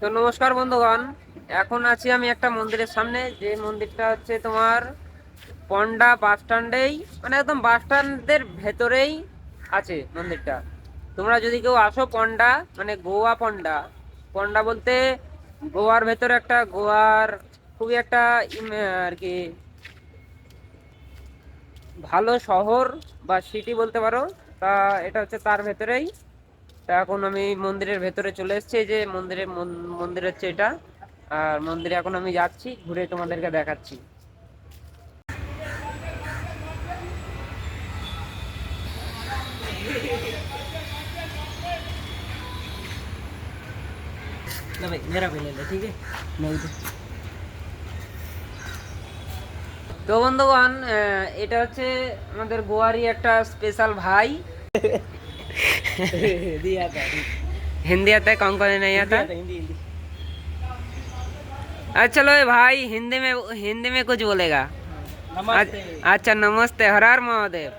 তো নমস্কার বন্ধুগণ, এখন আছি আমি একটা মন্দিরের সামনে। যে মন্দিরটা হচ্ছে তোমার পন্ডা বাস স্ট্যান্ডেই মানে একদম বাস স্ট্যান্ডের ভেতরেই আছে মন্দিরটা। তোমরা যদি কেউ আসো পন্ডা মানে গোয়া পন্ডা পন্ডা বলতে গোয়ার ভেতরে একটা গোয়ার খুবই একটা আর কি, ভালো শহর বা সিটি বলতে পারো, তা এটা হচ্ছে তার ভেতরেই। তা এখন আমি মন্দিরের ভেতরে চলে এসেছি এই যে মন্দিরের মন- মন্দির হচ্ছে এটা আর মন্দিরে এখন আমি যাচ্ছি ঘুরে তোমাদেরকে দেখাচ্ছি ले भाई मेरा भी ले ले ठीक है नहीं तो তো বন্ধুগণ আহ, এটা হচ্ছে আমাদের গোয়ারই একটা স্পেশাল ভাই हिंदी आता है। हिंदी आता है कौन कौन नहीं आता? हिंदी हिंदी अच्छा चलो भाई हिंदी में हिंदी में कुछ बोलेगा। हाँ, नमस्ते। अच्छा नमस्ते हर हर महादेव।